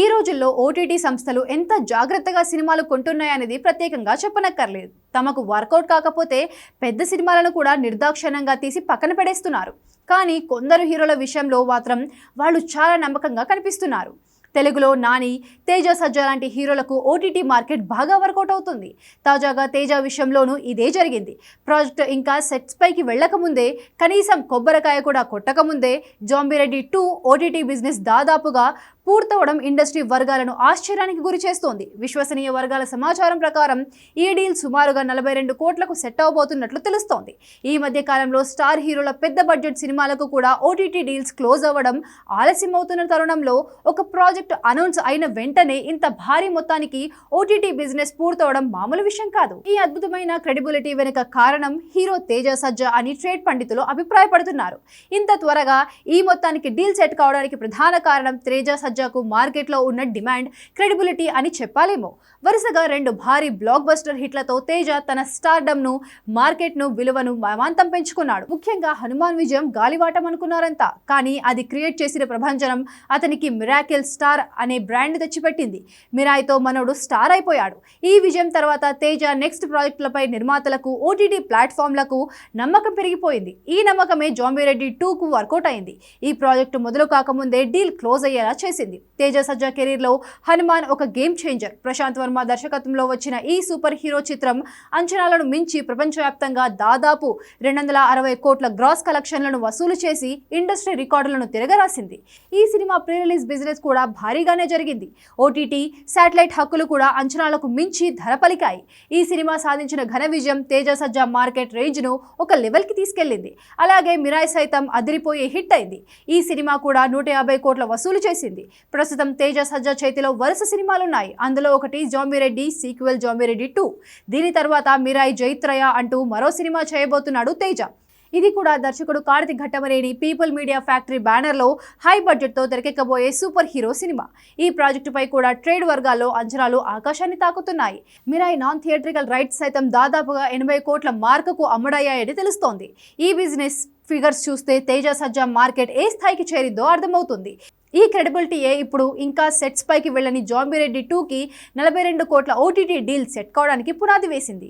ఈ రోజుల్లో ఓటీటీ సంస్థలు ఎంత జాగ్రత్తగా సినిమాలు కొంటున్నాయనేది ప్రత్యేకంగా చెప్పనక్కర్లేదు. తమకు వర్కౌట్ కాకపోతే పెద్ద సినిమాలను కూడా నిర్దాక్షణంగా తీసి పక్కన పడేస్తున్నారు. కానీ కొందరు హీరోల విషయంలో మాత్రం వాళ్ళు చాలా నమ్మకంగా కనిపిస్తున్నారు. తెలుగులో నాని తేజ సజ్జ లాంటి హీరోలకు ఓటీటీ మార్కెట్ బాగా వర్కౌట్ అవుతుంది. తాజాగా తేజ విషయంలోనూ ఇదే జరిగింది. ప్రాజెక్ట్ ఇంకా సెట్స్ పైకి వెళ్ళకముందే కనీసం కొబ్బరికాయ కూడా కొట్టకముందే జాంబిరెడ్డి టూ ఓటీటీ బిజినెస్ దాదాపుగా పూర్తవడం ఇండస్ట్రీ వర్గాలను ఆశ్చర్యానికి గురి చేస్తోంది. విశ్వసనీయ వర్గాల సమాచారం ప్రకారం ఈ డీల్ సుమారుగా నలభై రెండు కోట్లకు సెట్ అవబోతున్నట్లు తెలుస్తోంది. ఈ మధ్య కాలంలో స్టార్ హీరోల పెద్ద బడ్జెట్ సినిమాలకు కూడా ఓటీటీ డీల్స్ క్లోజ్ అవ్వడం ఆలస్యం అవుతున్న తరుణంలో ఒక ప్రాజెక్ట్ అనౌన్స్ అయిన వెంటనే ఇంత భారీ మొత్తానికి ఓటీటీ బిజినెస్ పూర్తవడం మామూలు విషయం కాదు. ఈ అద్భుతమైన క్రెడిబిలిటీ వెనుక కారణం హీరో తేజ సజ్జ అని ట్రేడ్ పండితులు అభిప్రాయపడుతున్నారు. ఇంత త్వరగా ఈ మొత్తానికి డీల్ సెట్ కావడానికి ప్రధాన కారణం తేజ సజ్జకు మార్కెట్లో ఉన్న డిమాండ్ క్రెడిబిలిటీ అని చెప్పాలేమో. వరుసగా రెండు భారీ బ్లాక్ బస్టర్ హిట్లతో తేజ తన స్టార్డమ్ను మార్కెట్ను విలువను మమాంతం పెంచుకున్నాడు. ముఖ్యంగా హనుమాన్ విజయం గాలివాటం అనుకున్నారంతా కానీ అది క్రియేట్ చేసిన ప్రభంజనం అతనికి మిరాకిల్ స్టార్ అనే బ్రాండ్ తెచ్చిపెట్టింది. మిరాయితో మనోడు స్టార్ అయిపోయాడు. ఈ విజయం తర్వాత తేజ నెక్స్ట్ ప్రాజెక్టులపై నిర్మాతలకు ఓటీటీ ప్లాట్ఫామ్లకు నమ్మకం పెరిగిపోయింది. ఈ నమ్మకమే జాంబీరెడ్డి టూకు వర్కౌట్ అయింది. ఈ ప్రాజెక్టు మొదలు కాకముందే డీల్ క్లోజ్ అయ్యేలా చేసింది. తేజ సజ్జా కెరీర్లో హనుమాన్ ఒక గేమ్ చేంజర్. ప్రశాంత్ వర్మ దర్శకత్వంలో వచ్చిన ఈ సూపర్ హీరో చిత్రం అంచనాలను మించి ప్రపంచవ్యాప్తంగా దాదాపు రెండు వందల అరవై కోట్ల గ్రాస్ కలెక్షన్లను వసూలు చేసి ఇండస్ట్రీ రికార్డులను తిరగరాసింది. ఈ సినిమా ప్రీ రిలీజ్ బిజినెస్ కూడా భారీగానే జరిగింది. ఓటీటీ శాటిలైట్ హక్కులు కూడా అంచనాలకు మించి ధర పలికాయి ఈ సినిమా సాధించిన ఘన విజయం తేజ సజ్జా మార్కెట్ రేంజ్ను ఒక లెవెల్కి తీసుకెళ్ళింది అలాగే మిరాయ్ సైతం అదిరిపోయే హిట్ అయింది. ఈ సినిమా కూడా నూట యాభై కోట్ల వసూలు చేసింది. ప్రస్తుతం తేజ సజ్జా చేతిలో వరుస సినిమాలున్నాయి. అందులో ఒకటి జాంబిరెడ్డి సీక్వెల్ జాంబిరెడ్డి టూ. దీని తర్వాత మిరాయ్ జైత్రయ అంటూ మరో సినిమా చేయబోతున్నాడు తేజ. ఇది కూడా దర్శకుడు Karthik Ghattamaneni People Media Factory బ్యానర్లో హై బడ్జెట్తో తెరకెక్కబోయే సూపర్ హీరో సినిమా. ఈ ప్రాజెక్టుపై కూడా ట్రేడ్ వర్గాల్లో అంచనాలు ఆకాశాన్ని తాకుతున్నాయి. మిరాయి నాన్ థియేట్రికల్ రైట్స్ సైతం దాదాపుగా ఎనభై కోట్ల మార్కుకు అమ్ముడయ్యాయని తెలుస్తోంది. ఈ బిజినెస్ ఫిగర్స్ చూస్తే తేజ సజ్జా మార్కెట్ ఏ స్థాయికి చేరిందో అర్థమవుతుంది. ఈ క్రెడిబిలిటీయే ఇప్పుడు ఇంకా సెట్స్ పైకి వెళ్ళని జాంబిరెడ్డి టూకి నలభై రెండు కోట్ల ఓటీటీ డీల్ సెట్ కావడానికి పునాది వేసింది.